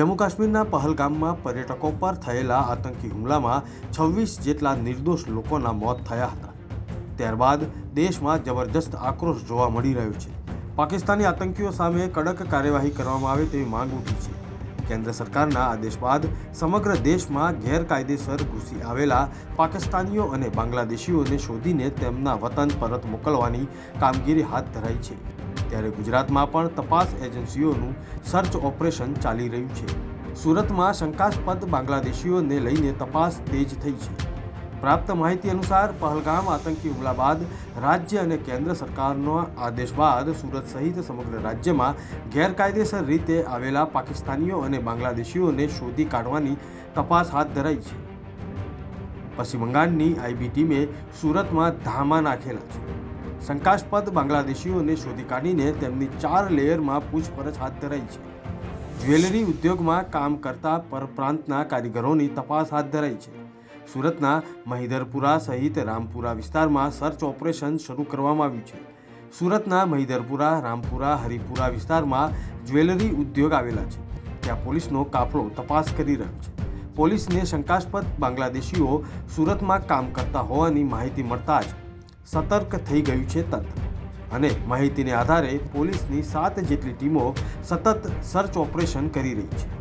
જમ્મુ કાશ્મીરના પહલગામમાં પર્યટકો પર થયેલા આતંકી હુમલામાં છવ્વીસ જેટલા નિર્દોષ લોકોના મોત થયા હતા. ત્યારબાદ દેશમાં જબરજસ્ત આક્રોશ જોવા મળી રહ્યો છે. પાકિસ્તાની આતંકીઓ સામે કડક કાર્યવાહી કરવામાં આવે તેવી માંગ ઉઠી છે. કેન્દ્ર સરકારના આદેશ બાદ સમગ્ર દેશમાં ગેરકાયદેસર ઘૂસી આવેલા પાકિસ્તાનીઓ અને બાંગ્લાદેશીઓને શોધીને તેમના વતન પરત મોકલવાની કામગીરી હાથ ધરાઈ છે. ત્યારે ગુજરાતમાં પણ તપાસ એજન્સીઓનું સર્ચ ઓપરેશન ચાલી રહ્યું છે. સુરતમાં શંકાસ્પદ બાંગ્લાદેશીઓને લઈને તપાસ તેજ થઈ છે. પ્રાપ્ત માહિતી અનુસાર પહલગામ આતંકી હુમલા બાદ રાજ્ય અને કેન્દ્ર સરકારનો આદેશ બાદ સુરત સહિત સમગ્ર રાજ્યમાં ગેરકાયદેસર રીતે આવેલા પાકિસ્તાનીઓ અને બાંગ્લાદેશીઓને શોધી કાઢવાની તપાસ હાથ ધરાઈ છે. પશ્ચિમ બંગાળની આઈબી ટીમે સુરતમાં ધામા નાખેલા છે. શંકાસ્પદ બાંગ્લાદેશીઓને શોધી કાઢીને તેમની ચાર લેયરમાં પૂછપરછ હાથ ધરાઈ છે. જ્વેલરી ઉદ્યોગમાં કામ કરતા પરપ્રાંતના કારીગરોની તપાસ હાથ ધરાઈ છે. સુરતના મહિધરપુરા સહિત રામપુરા વિસ્તારમાં સર્ચ ઓપરેશન શરૂ કરવામાં આવ્યું છે. સુરતના મહિધરપુરા, રામપુરા, હરિપુરા વિસ્તારમાં જ્વેલરી ઉદ્યોગ આવેલા છે. ત્યાં પોલીસનો કાફલો તપાસ કરી રહ્યો છે. પોલીસને શંકાસ્પદ બાંગ્લાદેશીઓ સુરતમાં કામ કરતા હોવાની માહિતી મળતા જ સતર્ક થઈ ગયું છે તંત્ર. અને માહિતીને આધારે પોલીસની સાત જેટલી ટીમો સતત સર્ચ ઓપરેશન કરી રહી છે.